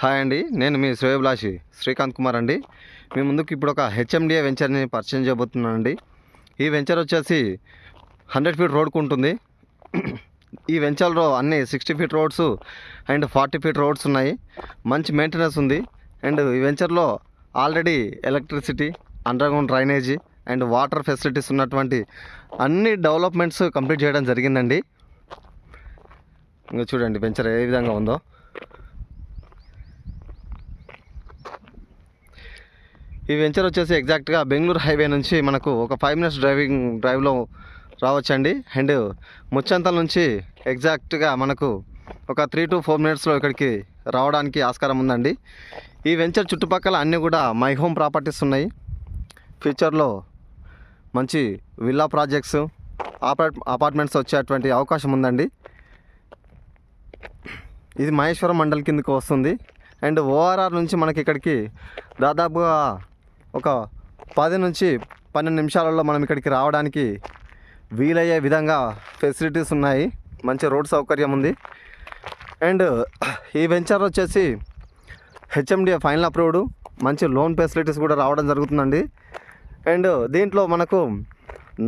Hi అండి నేను మీ శ్రేయభిలాషి శ్రీకాంత్ కుమార్ అండి. మీ ముందుకు ఇప్పుడు ఒక హెచ్ఎండిఏ వెంచర్ని పరిచయం చేయబోతున్నానండి. ఈ వెంచర్ వచ్చేసి హండ్రెడ్ ఫీట్ రోడ్కు ఉంటుంది. ఈ వెంచర్లో అన్ని sixty feet roads and forty feet roads ఉన్నాయి. మంచి మెయింటెనెన్స్ ఉంది. అండ్ ఈ వెంచర్లో already electricity underground drainage and water facilities ఉన్నటువంటి అన్ని డెవలప్మెంట్స్ కంప్లీట్ చేయడం జరిగిందండి. ఇంకా చూడండి వెంచర్ ఏ విధంగా ఉందో. ఈ వెంచర్ వచ్చేసి ఎగ్జాక్ట్గా బెంగళూరు హైవే నుంచి మనకు ఒక ఫైవ్ మినిట్స్ డ్రైవింగ్ డ్రైవ్లో రావచ్చండి. అండ్ ముచ్చంతల నుంచి ఎగ్జాక్ట్గా మనకు ఒక త్రీ టు ఫోర్ మినిట్స్లో ఇక్కడికి రావడానికి ఆస్కారం ఉందండి. ఈ వెంచర్ చుట్టుపక్కల అన్నీ కూడా మై హోమ్ ప్రాపర్టీస్ ఉన్నాయి. ఫ్యూచర్లో మంచి విల్లా ప్రాజెక్ట్స్ అపార్ట్ అపార్ట్మెంట్స్ వచ్చేటువంటి అవకాశం ఉందండి. ఇది మహేశ్వరం మండల్ కిందకు వస్తుంది. అండ్ ఓఆర్ఆర్ నుంచి మనకి ఇక్కడికి దాదాపుగా ఒక పది నుంచి పన్నెండు నిమిషాలలో మనం ఇక్కడికి రావడానికి వీలయ్యే విధంగా ఫెసిలిటీస్ ఉన్నాయి. మంచి రోడ్ సౌకర్యం ఉంది. అండ్ ఈ వెంచర్ వచ్చేసి హెచ్ఎండిఏ ఫైనల్ అప్రూవ్డ్. మంచి లోన్ ఫెసిలిటీస్ కూడా రావడం జరుగుతుందండి. అండ్ దీంట్లో మనకు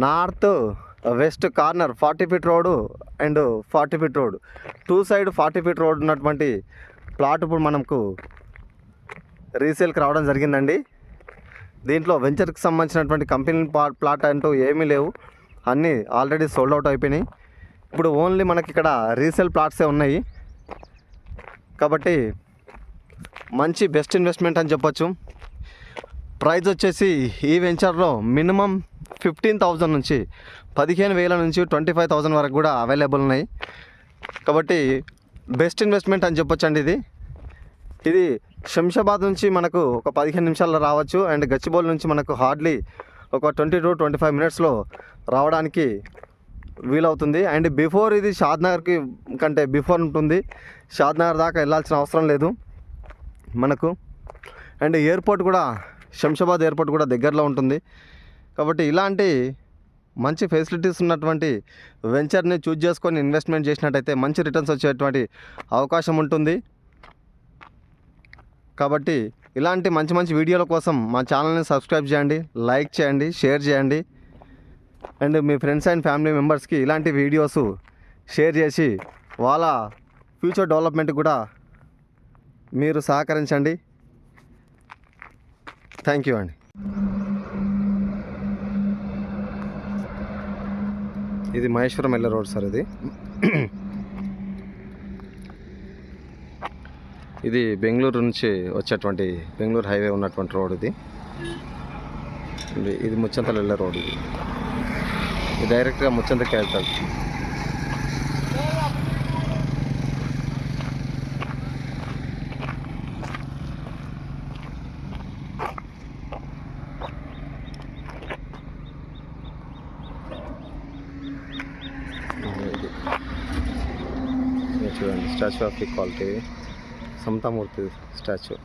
north west corner forty feet road and forty feet road two side forty feet road ఉన్నటువంటి ప్లాట్ ఇప్పుడు మనకు రీసేల్కి రావడం జరిగిందండి. దీంట్లో వెంచర్కి సంబంధించినటువంటి కంపెనీ ప్లా- ప్లాట్ అంటూ ఏమీ లేవు. అన్నీ ఆల్రెడీ సోల్డ్ అవుట్ అయిపోయినాయి. ఇప్పుడు ఓన్లీ మనకి ఇక్కడ రీసేల్ ప్లాట్సే ఉన్నాయి. కాబట్టి మంచి బెస్ట్ ఇన్వెస్ట్మెంట్ అని చెప్పొచ్చు. ప్రైజ్ వచ్చేసి ఈ వెంచర్లో మినిమం ఫిఫ్టీన్ థౌజండ్ నుంచి పదిహేను వేల నుంచి ట్వంటీ ఫైవ్ థౌజండ్ వరకు కూడా అవైలబుల్ ఉన్నాయి. కాబట్టి బెస్ట్ ఇన్వెస్ట్మెంట్ అని చెప్పొచ్చండి ఇది. ఇది శంషాబాద్ నుంచి మనకు ఒక పదిహేను నిమిషాల్లో రావచ్చు. అండ్ గచ్చిబౌలి నుంచి మనకు హార్డ్లీ ఒక ట్వంటీ టు ట్వంటీ ఫైవ్ మినిట్స్లో రావడానికి వీలవుతుంది. అండ్ బిఫోర్ ఇది షాద్నగర్కి కంటే బిఫోర్ ఉంటుంది. షాద్నగర్ దాకా వెళ్ళాల్సిన అవసరం లేదు. మనకు అండ్ ఎయిర్పోర్ట్ కూడా శంషాబాద్ ఎయిర్పోర్ట్ కూడా దగ్గరలో ఉంటుంది. కాబట్టి ఇలాంటి మంచి ఫెసిలిటీస్ ఉన్నటువంటి వెంచర్ని చూజ్ చేసుకొని ఇన్వెస్ట్మెంట్ చేసినట్టయితే మంచి రిటర్న్స్ వచ్చేటువంటి అవకాశం ఉంటుంది. కాబట్టి ఇలాంటి మంచి మంచి వీడియోల కోసం మా ఛానల్ని సబ్స్క్రైబ్ చేయండి లైక్ చేయండి షేర్ చేయండి. అండ్ మీ ఫ్రెండ్స్ అండ్ ఫ్యామిలీ మెంబర్స్కి ఇలాంటి వీడియోస్ షేర్ చేసి వాళ్ళ ఫ్యూచర్ డెవలప్మెంట్ కూడా మీరు సహకరించండి. థ్యాంక్ యూ అండి. ఇది మహేశ్వరం వెళ్ళే రోడ్ సార్ ఇది. ఇది బెంగళూరు నుంచి వచ్చేటువంటి బెంగళూరు హైవే ఉన్నటువంటి రోడ్ ఇది. ఇది ముచ్చంతలు వెళ్ళే రోడ్ ఇది. ఇది డైరెక్ట్గా ముచ్చంతకి వెళ్తాడు చూడండి statue of equality Samathamurthy statue.